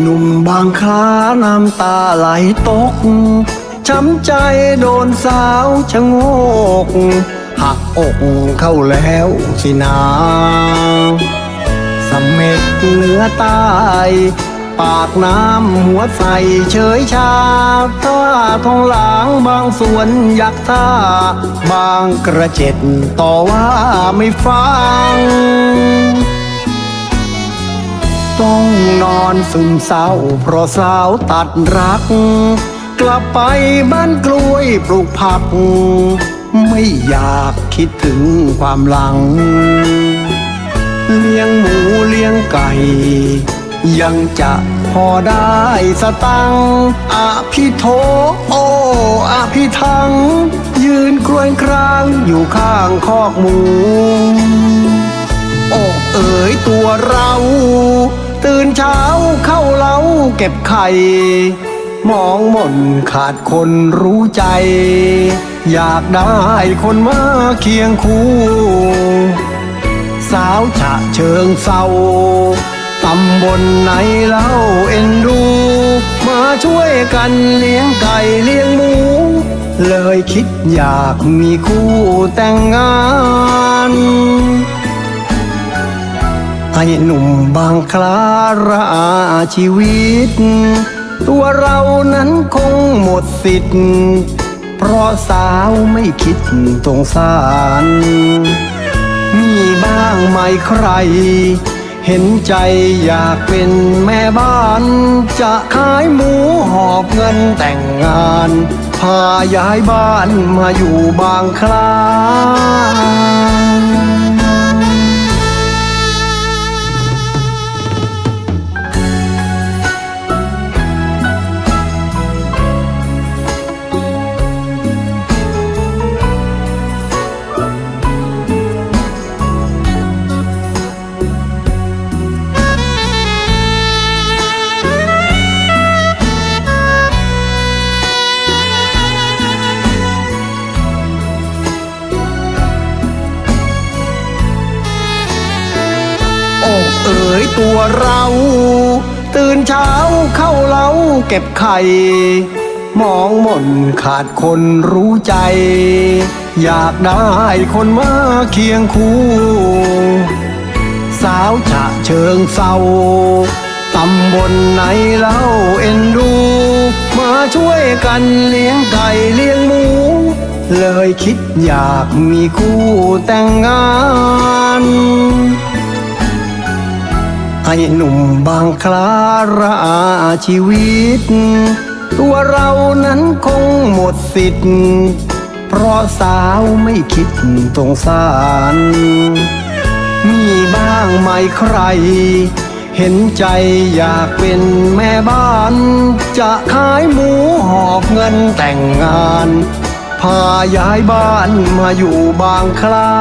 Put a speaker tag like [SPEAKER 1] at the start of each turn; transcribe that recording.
[SPEAKER 1] หนุ่มบางคล้าน้ำตาไหลตก ช้ำใจโดนสาวชะโงก หักอกเข้าแล้วสินาสเม็ดเหนือใตายปากน้ำหัวใสเฉยชาท่าทองหลางบางส่วนอยากท่า บางกระเจ็ดต่อว่าไม่ฟัง ต้องนอนซึมเศร้า เพราะสาวตัดรัก กลับไปบ้านกล้วยปลูกผัก ไม่อยากคิดถึงความหลัง เลี้ยงหมูเลี้ยงไก่ ยังจะพอได้สตังอาพี่โทโออาพี่ทัง ยืนกรวนกรางอยู่ข้างคอกหมูโอ้เอ๋ยตัวเรา ตื่นเช้าเข้าเล้าเก็บไข่ มองหม่นขาดคนรู้ใจ อยากได้คนมาเคียงคู่ สาวฉะเชิงเศร้าตำบลไหนเล่าเอ็นดู มาช่วยกันเลี้ยงไก่เลี้ยงหมู เลยคิดอยากมีคู่แต่งงาน ห้หนุ่มบางคลาราชีวิต ตัวเรานั้นคงหมดสิทธิ์ เพราะสาวไม่คิดสงสาร มีบ้างไหมใคร เห็นใจอยากเป็นแม่บ้าน จะขายหมูหอบเงินแต่งงาน พาย้ายบ้านมาอยู่บางคลา ตัวเรา ตื่นเช้าเข้าเล้าเก็บไข่ มองหม่นขาดคนรู้ใจ อยากได้คนมาเคียงคู่ สาวฉะเชิงเศร้าตำบลไหนเล่าเอ็นดู มาช่วยกันเลี้ยงไก่เลี้ยงหมู เลยคิดอยากมีคู่แต่งงาน ให้หนุ่มบางคลาราชีวิต ตัวเรานั้นคงหมดสิทธิ์ เพราะสาวไม่คิดสงสาร มีบ้างไหมใคร เห็นใจอยากเป็นแม่บ้าน จะขายหมูหอบเงินแต่งงาน พาย้ายบ้านมาอยู่บางคลา